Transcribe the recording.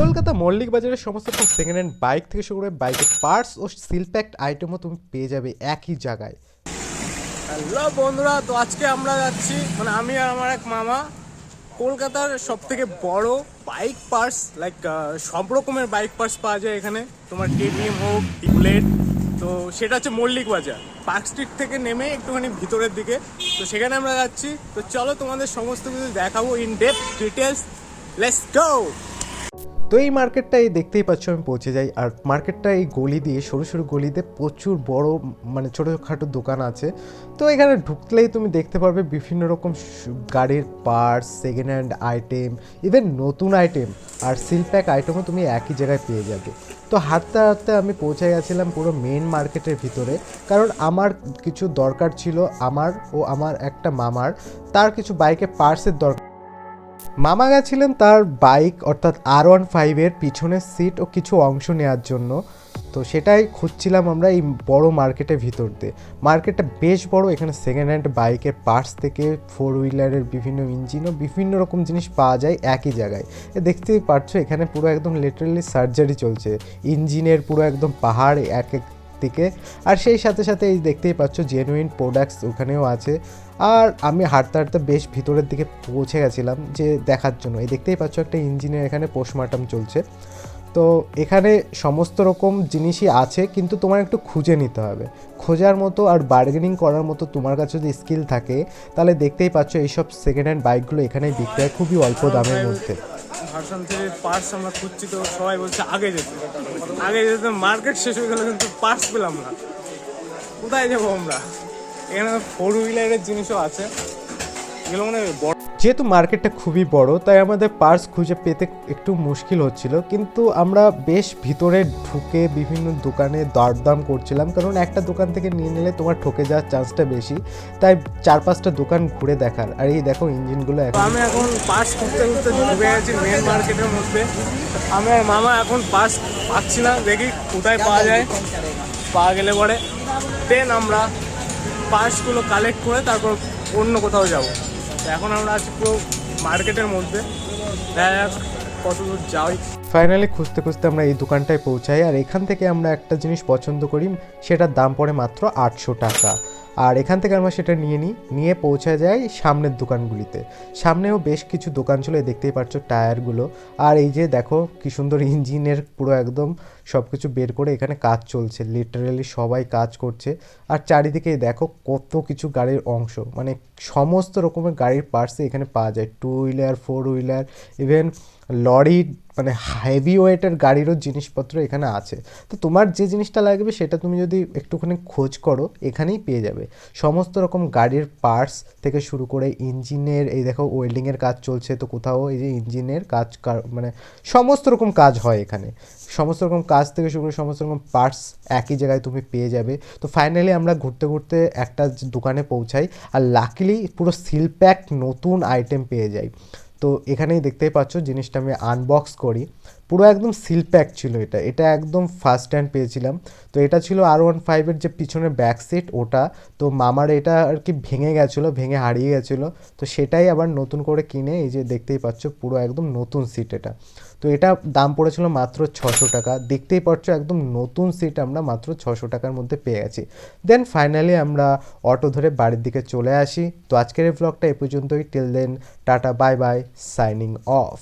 কলকাতা মল্লিক বাজারের সমস্ত রকম সেকেন্ড হ্যান্ড বাইক থেকে শুরু করে বাইকের পার্টস ও সিলপ্যাক্ট আইটেমও তুমি পেয়ে যাবে একই জায়গায়। হ্যালো বন্ধুরা, তো আজকে আমরা যাচ্ছি মানে আমি আর আমার এক মামা কলকাতার সব থেকে বড় বাইক পার্টস লাইক সব রকমের বাইক পার্টস পাওয়া যায় এখানে। তোমার কেটিএম হোক বুলেট তো সেটা হচ্ছে মল্লিক বাজার। পার্ক স্ট্রিট থেকে নেমে একটুখানি ভিতরের দিকে। তো সেখানে আমরা যাচ্ছি। তো চলো তোমাদের সমস্ত কিছু দেখাবো in depth details let's go তো এই মার্কেটটা এই দেখতেই পাচ্ছ, আমি পৌঁছে যাই। আর মার্কেটটা এই গলি দিয়ে, সরু সরু গলিতে প্রচুর বড় মানে ছোটোখাটো দোকান আছে। তো এখানে ঢুকলেই তুমি দেখতে পারবে বিভিন্ন রকম গাড়ির parts second hand item even নতুন আইটেম আর সিলপ্যাক আইটেমও তুমি একই জায়গায় পেয়ে যাবে। তো হাঁটতে হাঁটতে আমি পৌঁছে গেছিলাম পুরো মেন মার্কেটের ভিতরে। কারণ আমার কিছু দরকার ছিল, আমার ও আমার একটা মামার। তার কিছু বাইকে পার্টসের দরকার মামা গেছিলেন তার বাইক, অর্থাৎ আর ওয়ান ফাইভের পিছনের সিট ও কিছু অংশ নেওয়ার জন্য। তো সেটাই খুঁজছিলাম আমরা এই বড় মার্কেটের ভিতর দিয়ে। মার্কেটটা বেশ বড়, এখানে সেকেন্ড হ্যান্ড বাইকের পার্টস থেকে ফোর হুইলারের বিভিন্ন ইঞ্জিনও বিভিন্ন রকম জিনিস পাওয়া যায় একই জায়গায়। দেখতেই পারছ, এখানে পুরো একদম লিটারালি সার্জারি চলছে। ইঞ্জিনের পুরো একদম পাহাড়, এক এক দিকে। আর সেই সাথে সাথে এই দেখতেই পাচ্ছ জেনুইন প্রোডাক্টস ওখানেও আছে। আর আমি হাঁটতে হাঁটতে বেশ ভিতরের দিকে পৌঁছে গেছিলাম যে দেখার জন্য। এই দেখতেই পাচ্ছ, একটা ইঞ্জিনের এখানে পোস্টমার্টম চলছে। তো এখানে সমস্ত রকম জিনিসই আছে, কিন্তু তোমার একটু খুঁজে নিতে হবে। খোঁজার মতো আর বার্গেনিং করার মতো তোমার কাছে যদি স্কিল থাকে, তাহলে দেখতেই পাচ্ছ এইসব সেকেন্ড হ্যান্ড বাইকগুলো এখানে বিক্রি হয় খুবই অল্প দামের মধ্যে। ভার্সন থেকে পার্স আমরা খুঁজছি তো সবাই বলছে আগে যেতে। আগে যেতে মার্কেট শেষ হয়ে গেলে কিন্তু পার্স পেলাম না। কোথায় যাব আমরা? এখানে ফোর হুইলারের জিনিসও আছে। এগুলো মানে বড় যেহেতু মার্কেটটা খুবই বড়, তাই আমাদের পার্স খুঁজে পেতে একটু মুশকিল হচ্ছিল। কিন্তু আমরা বেশ ভিতরে ঢুকে বিভিন্ন দোকানে দরদাম করছিলাম। কারণ একটা দোকান থেকে নিয়ে নিলে তোমার ঠকে যাওয়ার চান্সটা বেশি। তাই চার পাঁচটা দোকান ঘুরে দেখার। আর এই দেখো ইঞ্জিনগুলো এখন আমি এখন পার্টস খুঁজতে খুঁজতে ঢুকে গেছি মেন মার্কেটের মধ্যে। আমি মামা এখন পার্স পাচ্ছি না। দেখি কোথায় পাওয়া যায়। পাওয়া গেলে পরে দেন আমরা পার্সগুলো কালেক্ট করে তারপর অন্য কোথাও যাব। তো এখন আমরা আছি পুরো মার্কেটের মধ্যে। দেখা যাই। ফাইনালি খুঁজতে খুঁজতে আমরা এই দোকানটায় পৌঁছাই, আর এখান থেকে আমরা একটা জিনিস পছন্দ করি, সেটার দাম পড়ে মাত্র আটশো টাকা। আর এখান থেকে আমরা সেটা নিয়ে নিই, নিয়ে পৌঁছা যাই সামনের দোকানগুলিতে। সামনেও বেশ কিছু দোকান ছিল দেখতেই পাচ্ছ টায়ারগুলো। আর এই যে দেখো, কি সুন্দর ইঞ্জিনের পুরো একদম সব কিছু বের করে এখানে কাজ চলছে লিটারালি সবাই কাজ করছে। আর চারিদিকে দেখো কত কিছু গাড়ির অংশ মানে সমস্ত রকমের গাড়ির পার্টসই এখানে পাওয়া যায় two wheeler four wheeler even lorry মানে হেভি ওয়েটের গাড়িরও জিনিসপত্র এখানে আছে। তো তোমার যে জিনিসটা লাগবে সেটা তুমি যদি একটুখানি খোঁজ করো, এখানেই পেয়ে যাবে। সমস্ত রকম গাড়ির পার্টস থেকে শুরু করে ইঞ্জিনের, এই দেখো ওয়েল্ডিংয়ের কাজ চলছে, তো কোথাও এই যে ইঞ্জিনের কাজ মানে সমস্ত রকম কাজ হয় এখানে। সমস্ত রকম কাজ থেকে শুরু করে সমস্ত রকম পার্টস একই জায়গায় তুমি পেয়ে যাবে। তো ফাইনালি আমরা ঘুরতে ঘুরতে একটা দোকানে পৌঁছাই, আর লাকিলি পুরো সিল প্যাক নতুন আইটেম পেয়ে যাই। তো এখানেই দেখতেই পাচ্ছ জিনিসটা আমি আনবক্স করি। পুরো একদম সিল প্যাক ছিল এটা। এটা একদম ফার্স্ট হ্যান্ড পেয়েছিলাম। তো এটা ছিল আর ওয়ান ফাইভের যে পিছনের ব্যাক সিট ওটা। তো মামার এটা আর কি ভেঙে গেছিল, ভেঙে হারিয়ে গেছিল। তো সেটাই আবার নতুন করে কিনে, এই যে দেখতেই পাচ্ছ, পুরো একদম নতুন সিট এটা। তো এটা দাম পড়েছিল মাত্র ছশো টাকা। দেখতেই পাচ্ছ, একদম নতুন সিট আমরা মাত্র ছশো টাকার মধ্যে পেয়ে গেছি। দেন ফাইনালি আমরা অটো ধরে বাড়ির দিকে চলে আসি। তো আজকের এই ব্লগটা এ পর্যন্তই। Till then tata bye bye signing off